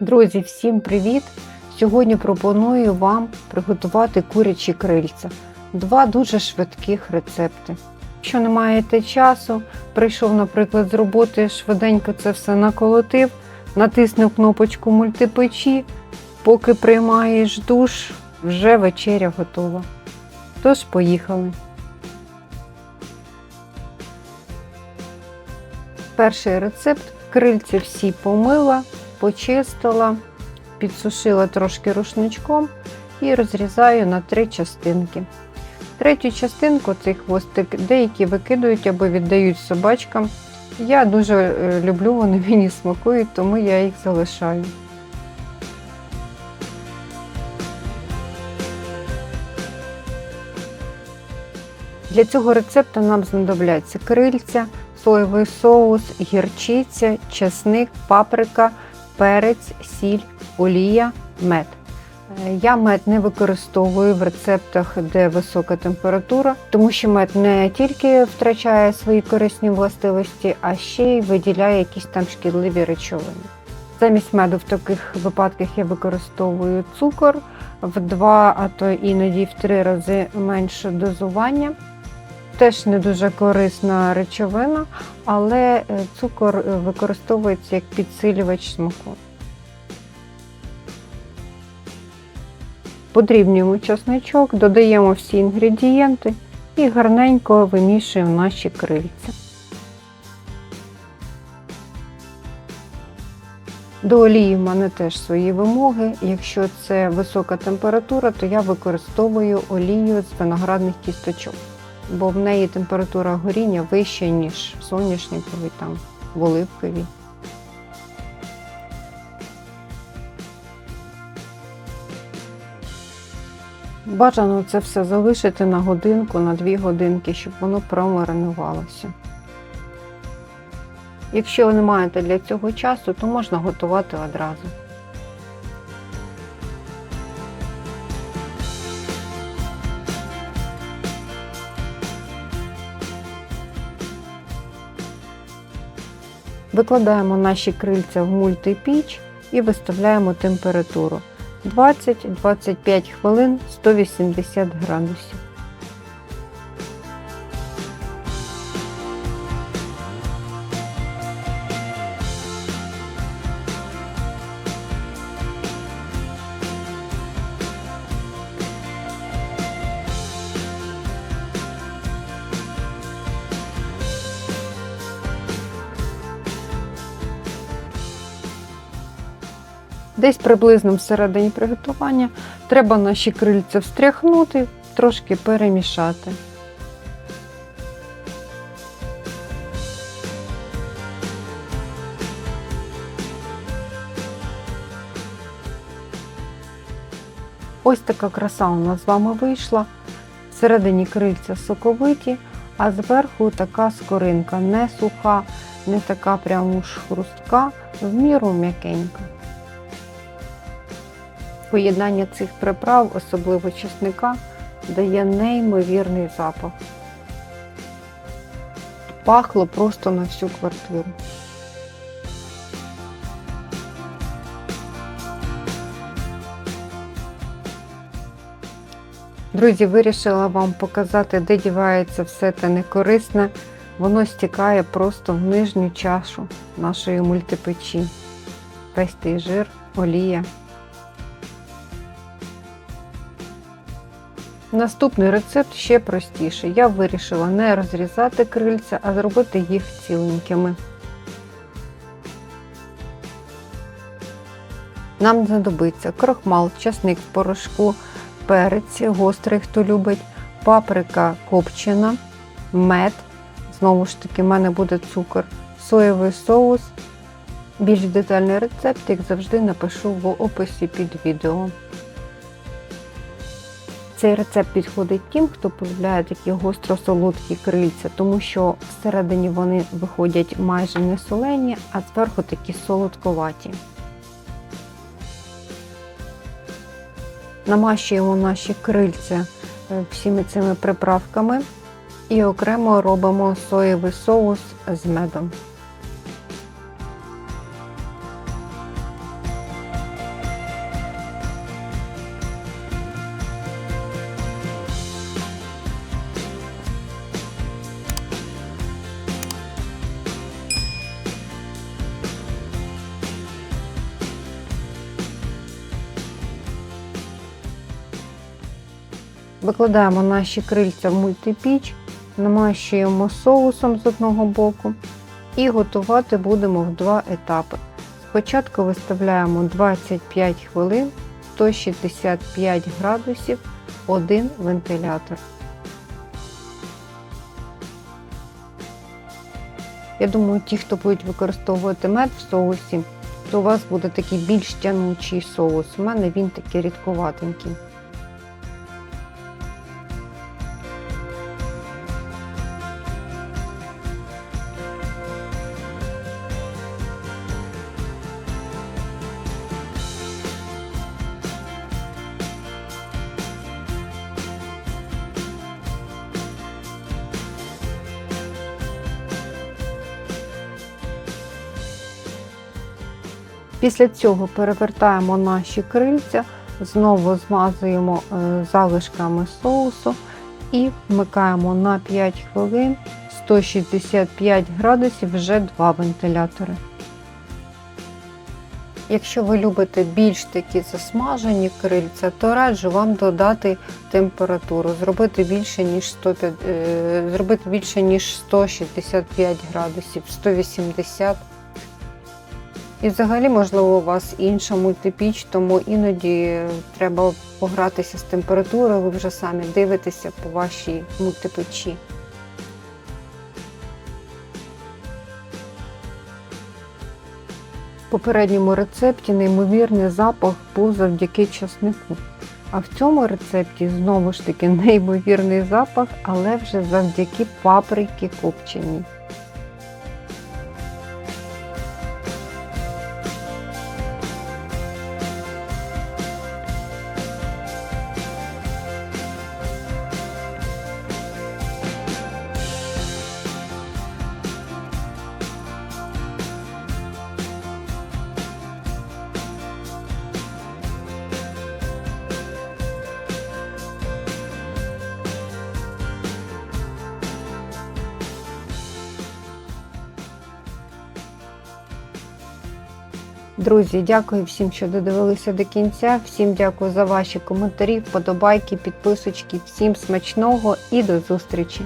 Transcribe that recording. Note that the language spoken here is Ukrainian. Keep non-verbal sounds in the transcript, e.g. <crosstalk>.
Друзі, всім привіт! Сьогодні пропоную вам приготувати курячі крильця. Два дуже швидких рецепти. Якщо не маєте часу, прийшов, наприклад, з роботи, швиденько це все наколотив, натиснув кнопочку мультипечі, поки приймаєш душ, вже вечеря готова. Тож, поїхали. Перший рецепт крильці всі помила, почистила, підсушила трошки рушничком і розрізаю на три частинки. Третю частинку цей хвостик деякі викидують або віддають собачкам. Я дуже е, люблю, вони <laughs> мені смакують, тому я їх залишаю. Для цього рецепту нам знадобляться крильця, соєвий соус, гірчиця, чесник, паприка, перець, сіль, олія, мед. Е, Я мед не використовую в рецептах, де висока температура, тому що мед не тільки втрачає свої корисні властивості, а ще й виділяє якісь там шкідливі речовини. Замість меду в таких випадках я використовую цукор в два, а то іноді в три рази менше дозування. Теж не дуже корисна речовина, але е, цукор е, використовується як підсилювач смаку. Подрібнюємо чесничок, додаємо всі інгредієнти і гарненько вимішуємо наші крильця. До олії в мене теж свої вимоги. Якщо це висока температура, то я використовую олію з виноградних кісточок, бо в неї температура горіння вища, ніж соняшниковій там в оливковій. Бажано це все залишити на годинку, на дві годинки, щоб воно промаринувалося. Якщо ви не маєте для цього часу, то можна готувати одразу. Викладаємо наші крильця в мультипіч і виставляємо температуру 20-25 хвилин 180 градусів. Десь приблизно всередині приготування треба наші крильця встряхнути, трошки перемішати. Ось така краса у нас з вами вийшла. Всередині крильця соковиті, а зверху така скоринка, не суха, не така прямо уж хрустка, в міру м'якенька. Поєднання цих приправ, особливо чесника, дає неймовірний запах. Пахло просто на всю квартиру. Друзі, вирішила вам показати, де дівається все те некорисне. Воно стікає просто в нижню чашу нашої мультипечі. Весь той жир, олія. Наступний рецепт ще простіший. Я вирішила не розрізати крильця, а зробити їх ціленькими. Нам знадобиться крохмал, часник в порошку, перець гострий, хто любить, паприка копчена, мед. Знову ж таки, в мене буде цукор, соєвий соус. Більш детальний рецепт, як завжди, напишу в описі під відео. Цей рецепт підходить тим, хто полюбляє такі гостро-солодкі крильця, тому що всередині вони виходять майже не солені, а зверху такі солодковаті. Намащуємо наші крильця е, всіми цими приправками і окремо робимо соєвий соус з медом. Викладаємо наші крильця в мультипіч, намащуємо соусом з одного боку і готувати будемо в два етапи. Спочатку виставляємо 25 хвилин 165 градусів, один вентилятор. Я думаю, ті, хто будуть використовувати мед в соусі, то у вас буде такий більш тянучий соус. У мене він такий рідковатенький. Після цього перевертаємо наші крильця, знову змазуємо е, залишками соусу і вмикаємо на 5 хвилин 165 градусів вже два вентилятори. Якщо ви любите більш такі засмажені крильця, то раджу вам додати температуру, зробити більше ніж 105, е, зробити більше ніж 165 градусів, 180 і взагалі, можливо, у вас інша мультипіч, тому іноді треба погратися з температурою, ви вже самі дивитеся по вашій мультипечі. В попередньому рецепті неймовірний запах був завдяки часнику. А в цьому рецепті знову ж таки <laughs> неймовірний запах, але вже завдяки паприки копченій. Друзі, дякую всім, що додивилися до кінця. Всім дякую за ваші коментарі, вподобайки, підписочки. Всім смачного і до зустрічі!